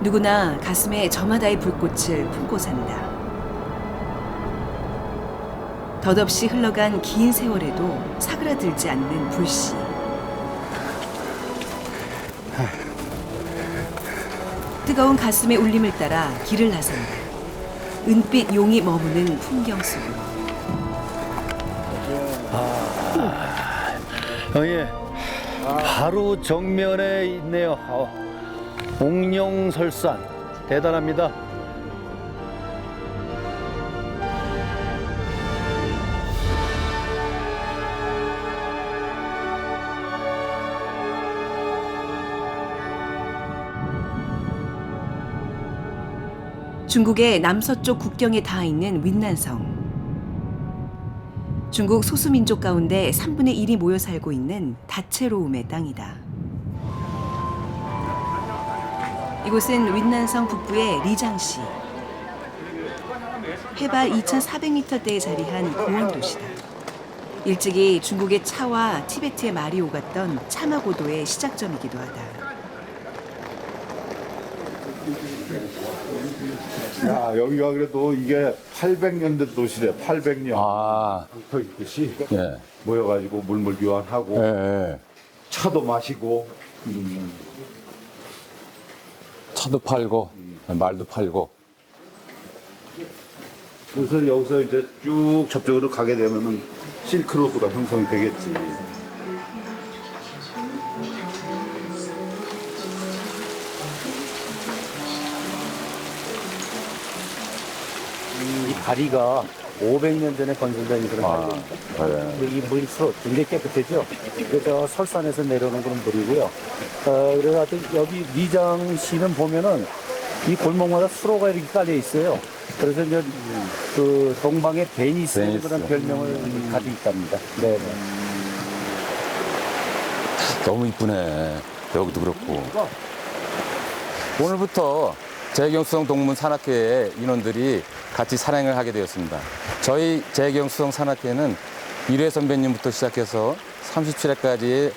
누구나 가슴에 저마다의 불꽃을 품고 산다. 덧없이 흘러간 긴 세월에도 사그라들지 않는 불씨. 뜨거운 가슴의 울림을 따라 길을 나선다. 은빛 용이 머무는 풍경 속으로. 형님 바로 정면에 있네요. 어, 옥룡설산 대단합니다. 중국의 남서쪽 국경에 닿아 있는 윈난성. 중국 소수민족 가운데 3분의 1이 모여 살고 있는 다채로움의 땅이다. 이곳은 윈난성 북부의 리장시. 해발 2,400m대에 자리한 고원 도시다. 일찍이 중국의 차와 티베트의 말이 오갔던 차마고도의 시작점이기도 하다. 야 여기가 그래도 이게 800년 된 도시래 800년 아, 서 있듯이 예, 모여가지고 물물 교환하고 예, 예. 차도 마시고 차도 팔고 말도 팔고. 그래서 여기서 이제 쭉 저쪽으로 가게 되면은 실크로드가 형성이 되겠지 이 다리가 500년 전에 건설된 그런 아, 다리입니다. 네. 이 물이 서 굉장히 깨끗하죠. 그래서 설산에서 내려오는 그런 물이고요. 어, 그래서 하여튼 여기 미장시는 보면은 이 골목마다 수로가 이렇게 깔려 있어요. 그래서 이제 그 동방의 베니스 베니스. 그런 별명을 가지고 있답니다. 네. 네. 너무 이쁘네. 여기도 그렇고. 오늘부터 재경수성 동문 산악회의 인원들이 같이 산행을 하게 되었습니다. 저희 재경 수성 산악회는 1회 선배님부터 시작해서 37회까지의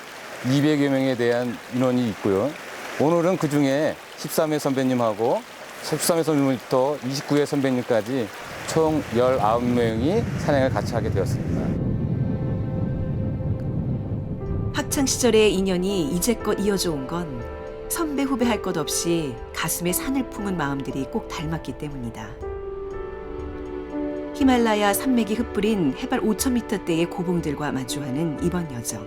200여 명에 대한 인원이 있고요. 오늘은 그 중에 13회 선배님하고 13회 선배님부터 29회 선배님까지 총 19명이 산행을 같이 하게 되었습니다. 학창 시절의 인연이 이제껏 이어져 온 건 선배 후배 할 것 없이 가슴에 산을 품은 마음들이 꼭 닮았기 때문이다. 히말라야 산맥이 흩뿌린 해발 5,000m대의 고봉들과 마주하는 이번 여정.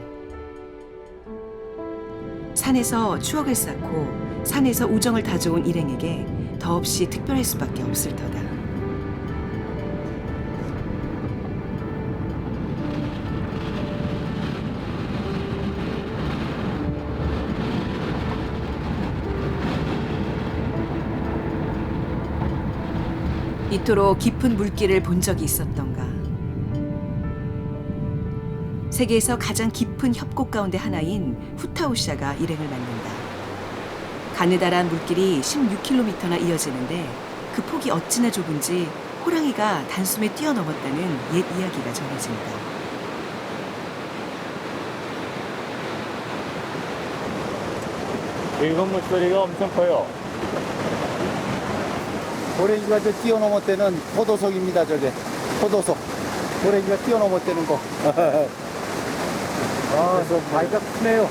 산에서 추억을 쌓고 산에서 우정을 다져온 일행에게 더없이 특별할 수밖에 없을 터다. 이토록 깊은 물길을 본 적이 있었던가. 세계에서 가장 깊은 협곡 가운데 하나인 후타우샤가 일행을 만든다. 가느다란 물길이 16km나 이어지는데 그 폭이 어찌나 좁은지 호랑이가 단숨에 뛰어넘었다는 옛 이야기가 전해진다. 일본 물소리가 엄청 커요. 고래기가 저 뛰어넘었다는 포도석입니다, 저게. 포도석. 고래기가 뛰어넘었다는 거. 아, 저 바위가 크네요.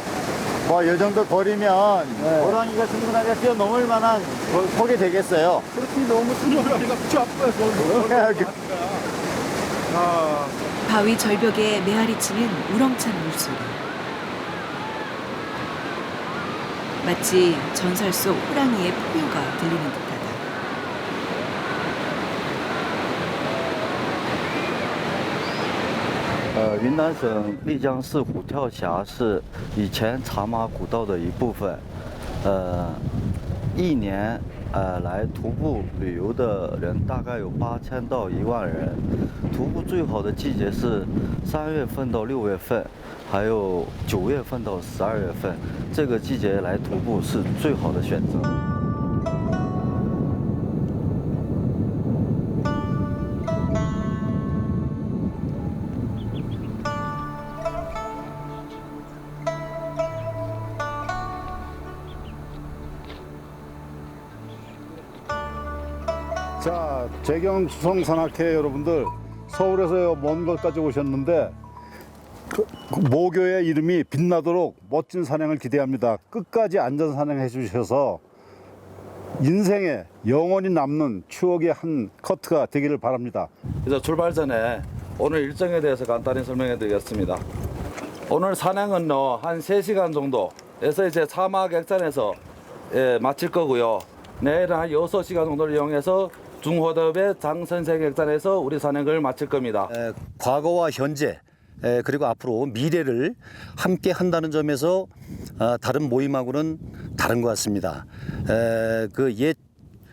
뭐, 이 정도 거리면 네. 호랑이가 충분하게 뛰어넘을 만한 거- 폭이 되겠어요. 그렇게 너무 뛰어가니까 바위 절벽에 메아리치는 우렁찬 물소리. 마치 전설 속 호랑이의 포효가 들리는 듯 云南省丽江市虎跳峡是以前茶马古道的一部分。呃，一年呃来徒步旅游的人大概有八千到一万人。徒步最好的季节是三月份到六月份，还有九月份到十二月份，这个季节来徒步是最好的选择。 자, 재경 수성 산악회 여러분들 서울에서 먼 곳까지 오셨는데 그, 그 모교의 이름이 빛나도록 멋진 산행을 기대합니다. 끝까지 안전 산행해 주셔서 인생에 영원히 남는 추억의 한 커트가 되기를 바랍니다. 그래서 출발 전에 오늘 일정에 대해서 간단히 설명해 드리겠습니다. 오늘 산행은 어, 한 3시간 정도에서 이제 사막 액산에서 예, 마칠 거고요. 내일은 한 6시간 정도를 이용해서 중호덥의 장선생 액산에서 우리 산행을 마칠 겁니다. 에, 과거와 현재 에, 그리고 앞으로 미래를 함께 한다는 점에서 아, 다른 모임하고는 다른 것 같습니다. 그 옛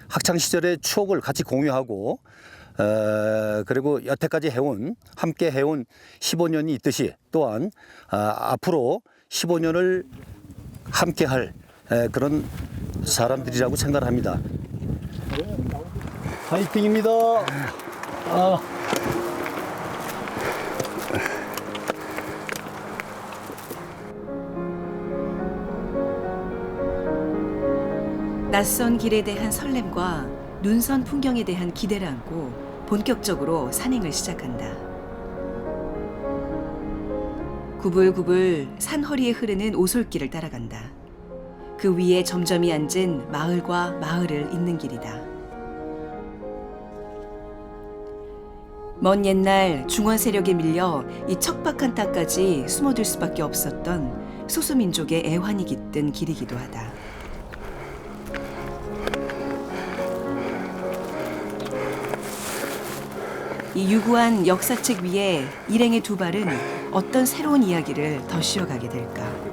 학창 시절의 추억을 같이 공유하고 에, 그리고 여태까지 해온 함께 해온 15년이 있듯이 또한 아, 앞으로 15년을 함께할 에, 그런 사람들이라고 생각을 합니다. 파이팅입니다. 낯선 길에 대한 설렘과 눈선 풍경에 대한 기대를 안고 본격적으로 산행을 시작한다. 구불구불 산 허리에 흐르는 오솔길을 따라간다. 그 위에 점점이 앉은 마을과 마을을 잇는 길이다. 먼 옛날 중원 세력에 밀려 이 척박한 땅까지 숨어들 수밖에 없었던 소수민족의 애환이 깃든 길이기도 하다. 이 유구한 역사책 위에 일행의 두 발은 어떤 새로운 이야기를 더 씌워가게 될까?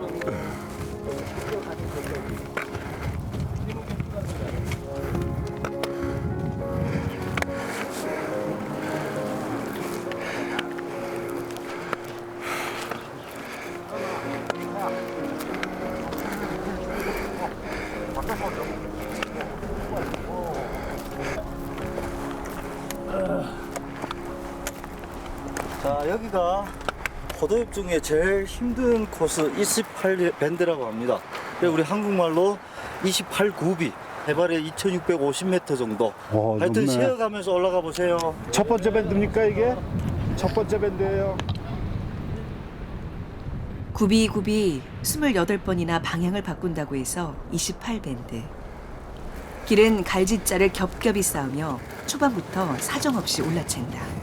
도잎 중에 제일 힘든 코스 28밴드라고 합니다. 우리 한국말로 28구비. 해발이 2650m 정도. 어, 하여튼 높네. 쉬어가면서 올라가 보세요. 첫 번째 밴드입니까 이게? 첫 번째 밴드예요. 구비구비 28번이나 방향을 바꾼다고 해서 28밴드. 길은 갈짓자를 겹겹이 쌓으며 초반부터 사정없이 올라챈다.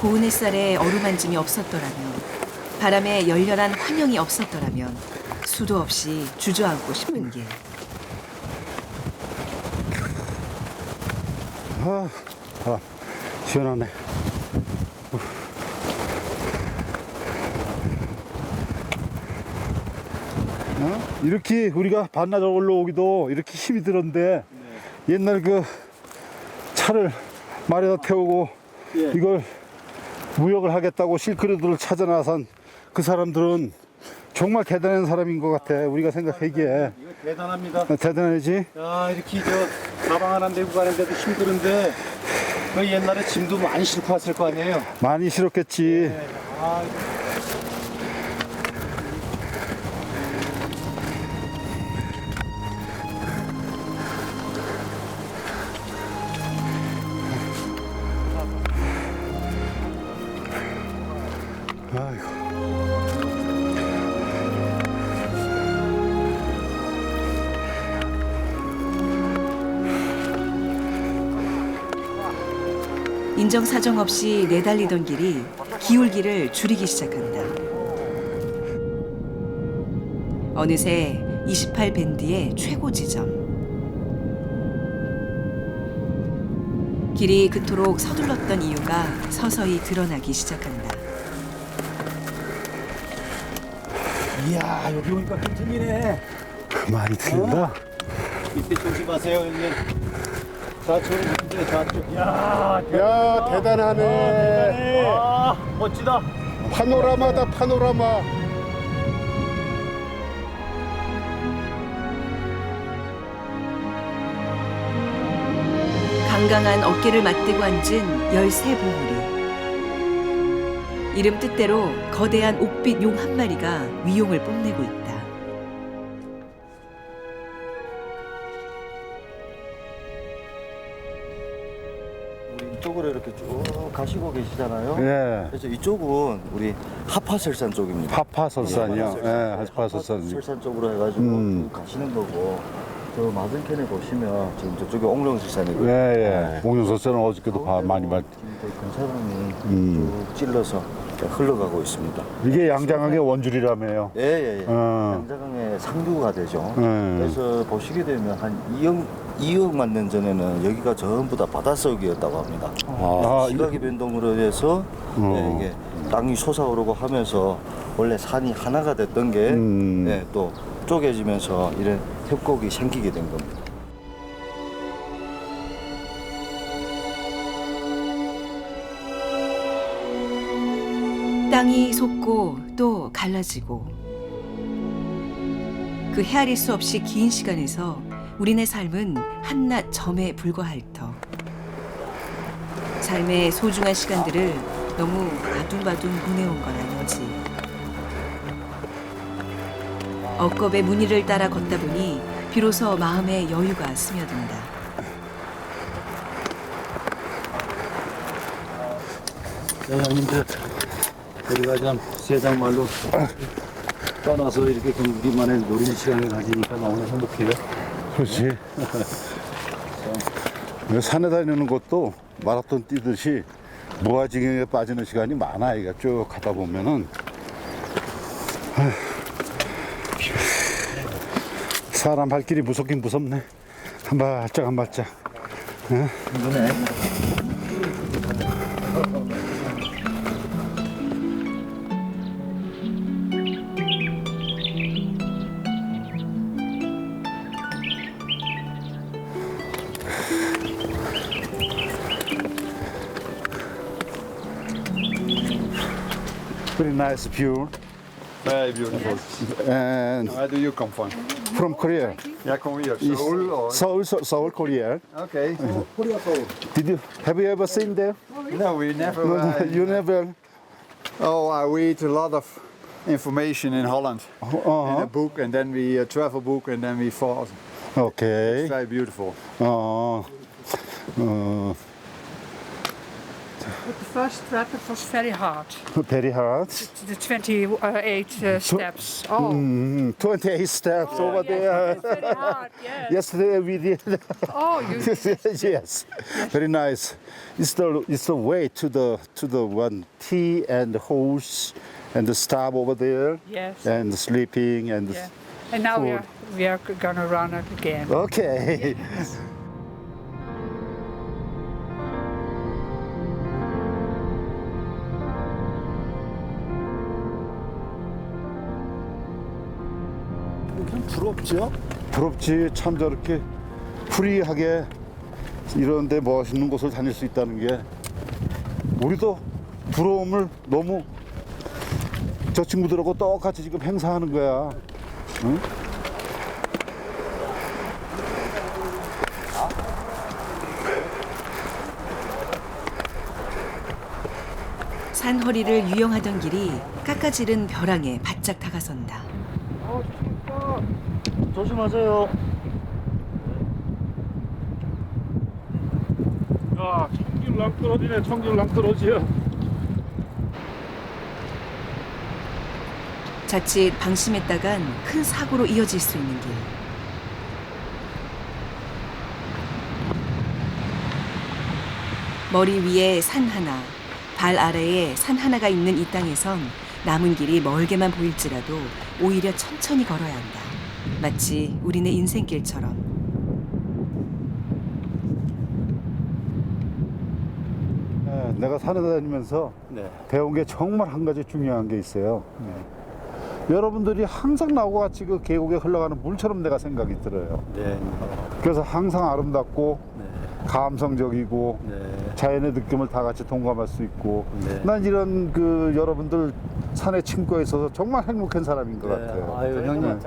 고운 햇살에 어루만짐이 없었더라면 바람에 열렬한 환영이 없었더라면 수도 없이 주저앉고 싶은 길. 아, 아 시원하네. 어? 이렇게 우리가 반나절 올라오기도 이렇게 힘이 들었는데 옛날 그 차를 말에다 태우고 이걸 무역을 하겠다고 실크로드를 찾아 나선 그 사람들은 정말 대단한 사람인 것 같아. 우리가 생각하기에 이거 대단합니다. 대단하지. 야 이렇게 저 가방 하나 메고 가는데도 힘드는데 그 옛날에 짐도 많이 싣고 왔을 거 아니에요. 많이 싫었겠지. 아, 아 인정사정 없이 내달리던 길이 기울기를 줄이기 시작한다. 어느새 28밴드의 최고 지점. 길이 그토록 서둘렀던 이유가 서서히 드러나기 시작한다. 이야 여기 오니까 한틈이네. 많이 틀린다. 이때 조심하세요 형님. 힘들어 좌측. 야 야 대단하네. 아 멋지다. 파노라마다 파노라마. 강강한 어깨를 맞대고 앉은 열세 보물이 이름 뜻대로 거대한 옥빛 용 한 마리가 위용을 뽐내고 있다. 가시고 계시잖아요. 예. 그래서 이쪽은 우리 하파설산 쪽입니다. 하파설산이요. 예, 하파설산. 하파설산 쪽으로 해가지고 음. 쭉 가시는 거고 저 맞은편에 보시면 지금 저쪽에 옥룡설산이고요. 예, 예. 옥룡설산은 어저께도 봐, 많이 봤. 지금 그 근사람이 음. 쭉 찔러서 흘러가고 있습니다. 이게 양장하게 원줄이라며요. 예, 예, 예. 어. 양자강의 상류가 되죠. 음. 그래서 보시게 되면 한 2억, 2억만 년 전에는 여기가 전부 다 바닷속이었다고 합니다. 아, 시각의 변동으로 해서 어. 예, 이게 땅이 솟아오르고 하면서 원래 산이 하나가 됐던 게 음. 예, 또 쪼개지면서 이런 협곡이 생기게 된 겁니다. 땅이 솟고 또 갈라지고 그 헤아릴 수 없이 긴 시간에서 우리네 삶은 한낱 점에 불과할 터. 삶의 소중한 시간들을 너무 아둥바둥 보내온 건 아닌지. 억겁의 무늬를 따라 걷다 보니 비로소 마음에 여유가 스며든다. 네, 형님들 우리가 참 세상 말로 떠나서 이렇게 좀 우리만의 노린 시간을 가지니까 너무 행복해요. 그렇지. 산에 다니는 것도 마라톤 뛰듯이 무아지경에 빠지는 시간이 많아. 이가 쭉 가다 보면은 사람 발길이 무섭긴 무섭네. 한 발짝 한 발짝. Very nice view. Very beautiful. And Where do you come from? from Korea. Yeah. Is- Seoul or? Seoul, Seoul, Seoul, Korea. Okay. Did you have you ever seen there? No, we never. Uh, you never. oh, I read a lot of information in Holland in Uh-huh. a book, and then we uh, travel book, and then we fall. Okay. It's very beautiful. 어, 어, But the first trap it was very hard. very hard. The 28 uh, steps. Oh, Mm, 28 steps Oh, over yes, there. it's very hard. Yes. Yesterday we did. Oh, you. yes, very nice. It's the it's the way to the to the one tea and the horse and the stop over there Yes. and the sleeping and the, Yeah. And now we are we are gonna run it again. okay. 참 부럽죠? 부럽지 참 저렇게 프리하게 이런데 멋있는 곳을 다닐 수 있다는 게 우리도 부러움을 너무 저 친구들하고 똑같이 지금 행사하는 거야. 응? 산 허리를 유영하던 길이 깎아지른 벼랑에 바짝 다가선다. 조심하세요. 야, 청귤 낭떠러지네, 청귤 낭떠러지야. 자칫 방심했다간 큰 사고로 이어질 수 있는 길. 머리 위에 산 하나, 발 아래에 산 하나가 있는 이 땅에선 남은 길이 멀게만 보일지라도 오히려 천천히 걸어야 한다. 마치 우리네 인생길처럼. 예, 내가 산에 다니면서 네. 배운 게 정말 한 가지 중요한 게 있어요. 여러분들이 항상 나하고 같이 그 계곡에 흘러가는 물처럼 내가 생각이 들어요. 네. 그래서 항상 아름답고 감성적이고 네. 자연의 느낌을 다 같이 동감할 수 있고 네. 난 이런 그 여러분들 산에 친구에 있어서 정말 행복한 사람인 것 같아요. 네. 아유, 형님.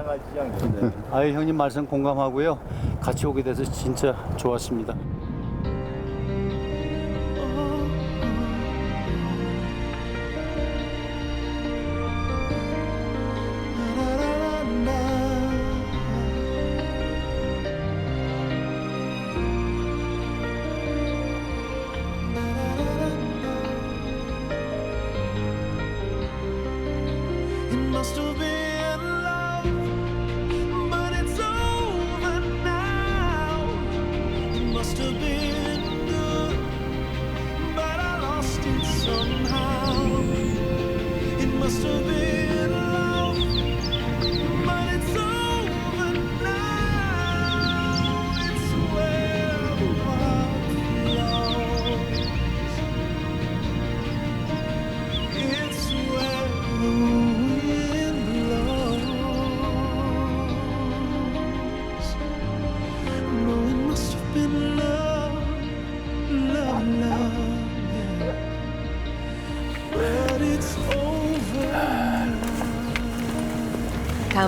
네. 아유, 형님 말씀 공감하고요. 같이 오게 돼서 진짜 좋았습니다.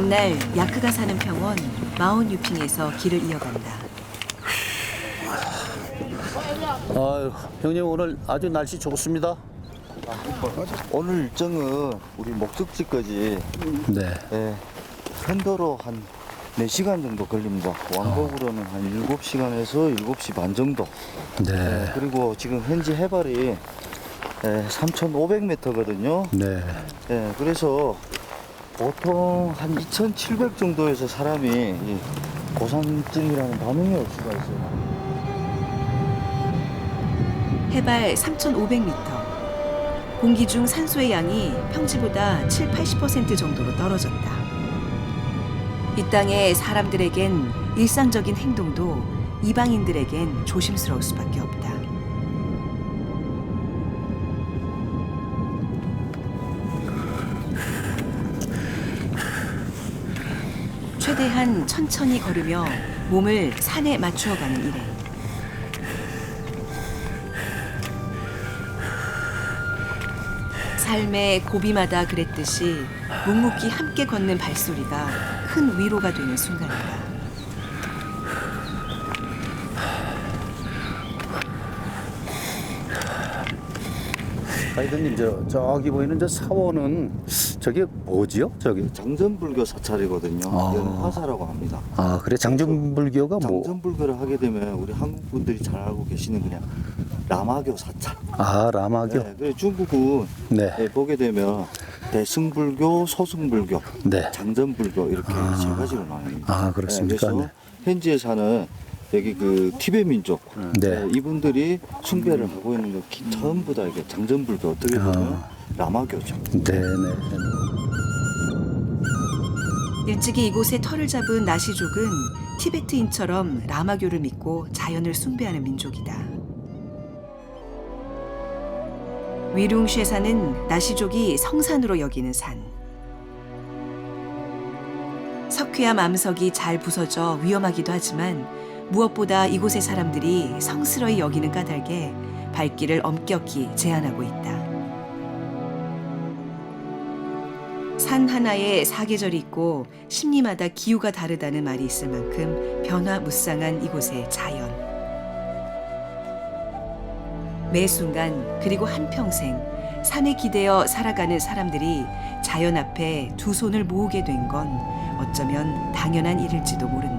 다음 날 야크가 사는 평원 마온 유핑에서 길을 이어간다. 아유, 형님 오늘 아주 날씨 좋습니다. 오늘 일정은 우리 목적지까지 네. 예, 편도로 한 4시간 정도 걸립니다. 왕복으로는 한 7시간에서 7시 반 정도. 네. 예, 그리고 지금 현재 해발이 예, 3,500m거든요. 네. 예, 그래서 보통 한 2,700 정도에서 사람이 이 고산증이라는 반응이 올 수가 있어요. 해발 3,500m. 공기 중 산소의 양이 평지보다 7, 80% 정도로 떨어졌다. 이 땅의 사람들에겐 일상적인 행동도 이방인들에겐 조심스러울 수밖에 없다. 최대한 천천히 걸으며 몸을 산에 맞추어가는 일행. 삶의 고비마다 그랬듯이 묵묵히 함께 걷는 발소리가 큰 위로가 되는 순간이다. 가이드님 저 저기 보이는 저 사원은 저게 뭐지요? 저기 장전불교 사찰이거든요. 아. 화사라고 합니다. 아 그래 장정불교가 뭐? 장전불교를 하게 되면 우리 한국 분들이 잘 알고 계시는 그냥 라마교 사찰. 아 라마교. 네, 그래서 중국은 네. 네, 보게 되면 대승불교, 소승불교, 네. 장전불교 이렇게 세 가지로 나뉩니다. 아 그렇습니까? 그래서 현지에 사는 여기 그 티베 민족 네. 네, 이분들이 숭배를 하고 있는 거 기- 전부 다 이게 장전불교 어떻게 보면 라마교죠. 네, 네. 일찍이 이곳에 터를 잡은 나시족은 티베트인처럼 라마교를 믿고 자연을 숭배하는 민족이다. 위룽쉐산은 나시족이 성산으로 여기는 산. 석회암 암석이 잘 부서져 위험하기도 하지만 무엇보다 이곳의 사람들이 성스러이 여기는 까닭에 발길을 엄격히 제한하고 있다. 산 하나에 사계절이 있고 심리마다 기후가 다르다는 말이 있을 만큼 변화무쌍한 이곳의 자연. 매 순간 그리고 한평생 산에 기대어 살아가는 사람들이 자연 앞에 두 손을 모으게 된 건 어쩌면 당연한 일일지도 모른다.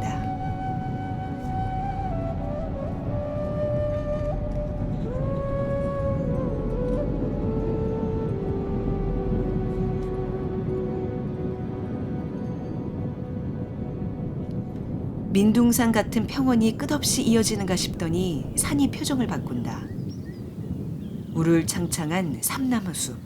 민둥산 같은 평원이 끝없이 이어지는가 싶더니 산이 표정을 바꾼다. 물을 창창한 삼나무 숲.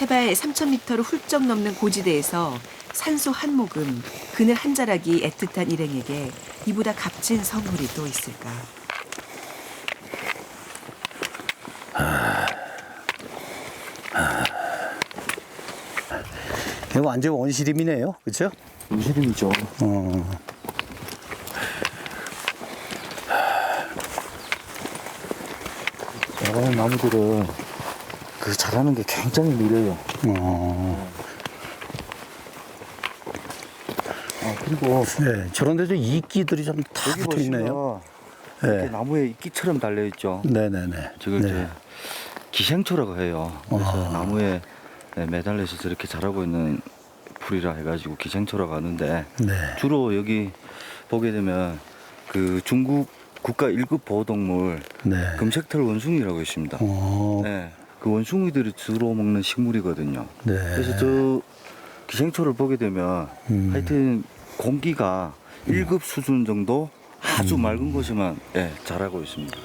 해발 3,000m를 훌쩍 넘는 고지대에서 산소 한 모금, 그늘 한 자락이 애틋한 일행에게 이보다 값진 선물이 또 있을까? 이거 완전 원시림이네요, 그렇죠? 무슬림이죠. 어. 자라는 나무들은 그 자라는 게 굉장히 느려요. 어. 아, 그리고 네, 저런 데도 이끼들이 좀 다 여기 붙어 있네요. 보시면 이렇게 네. 나무에 이끼처럼 달려 있죠. 네, 네, 네. 저걸 네. 이제 기생초라고 해요. 그래서 아. 나무에 네, 매달려서 저렇게 자라고 있는 풀이라 해가지고 기생초라고 하는데 네. 주로 여기 보게 되면 그 중국 국가 1급 보호동물 네. 금색털 원숭이라고 있습니다. 어. 네, 그 원숭이들이 주로 먹는 식물이거든요. 네. 그래서 저 기생초를 보게 되면 음. 하여튼 공기가 1급 수준 정도 아주 맑은 곳에만 예, 자라고 있습니다.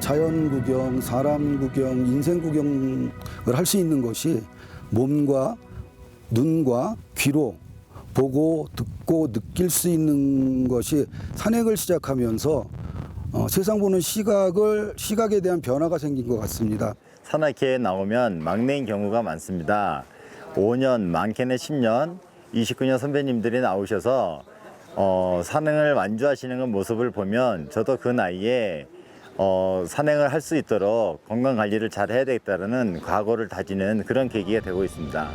자연 구경, 사람 구경, 인생 구경을 할 수 있는 것이 몸과 눈과 귀로 보고 듣고 느낄 수 있는 것이 산행을 시작하면서 어, 세상 보는 시각을 시각에 대한 변화가 생긴 것 같습니다. 산악회에 나오면 막내인 경우가 많습니다. 5년, 많게는 10년, 29년 선배님들이 나오셔서 어, 산행을 완주하시는 모습을 보면 저도 그 나이에 어, 산행을 할 수 있도록 건강 관리를 잘 해야 되겠다는 각오를 다지는 그런 계기가 되고 있습니다.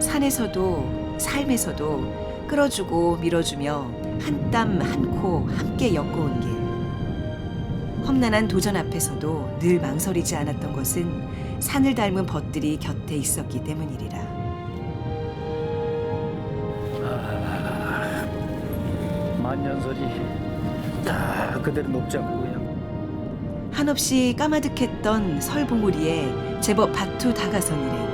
산에서도 삶에서도 끌어주고 밀어주며 한 땀 한 코 함께 엮어온 길. 험난한 도전 앞에서도 늘 망설이지 않았던 것은 산을 닮은 벗들이 곁에 있었기 때문이리라. 만년설이 다 그대로 높지 않고 그냥 한없이 까마득했던 설봉우리에 제법 바투 다가선 일행.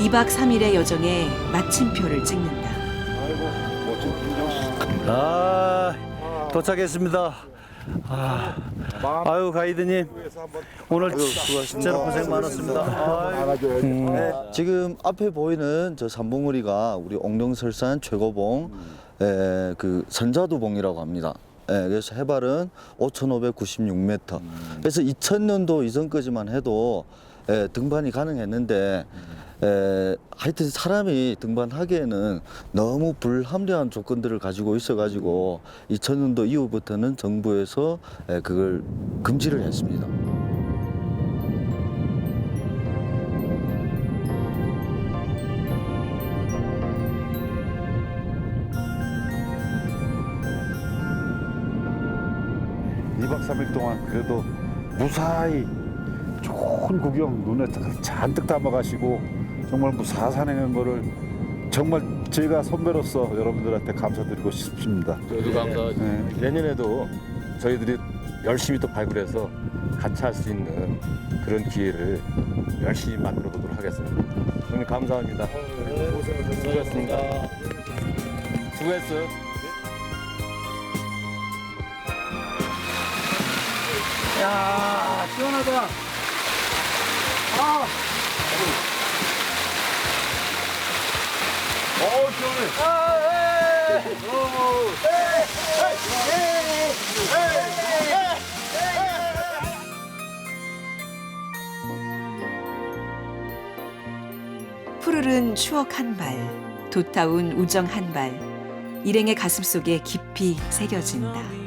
이박삼일의 여정에 마침표를 찍는다. 아 도착했습니다. 아, 아유 가이드님 오늘 진짜로 고생 많았습니다. 아유. 지금 앞에 보이는 저 삼봉우리가 우리 옥룡설산 최고봉 에, 그 선자두봉이라고 합니다. 예, 그래서 해발은 5,596m. 그래서 2000년도 이전까지만 해도 예, 등반이 가능했는데 에, 하여튼 사람이 등반하기에는 너무 불합리한 조건들을 가지고 있어가지고 2000년도 이후부터는 정부에서 에, 그걸 금지를 했습니다. 이박삼일 동안 그래도 무사히 좋은 구경 눈에 잔뜩 담아가시고 정말 무사 산행한 거를 정말 제가 선배로서 여러분들한테 감사드리고 싶습니다. 저희도 감사하죠. 네. 내년에도 저희들이 열심히 또 발굴해서 같이 할 수 있는 그런 기회를 열심히 만들어 보도록 하겠습니다. 오늘 감사합니다. 수고했습니다. 수고했어요. 야 시원하다. 아. 어 시원해. 푸르른 추억 한 발, 돋타운 우정 한 발, 일행의 가슴 속에 깊이 새겨진다.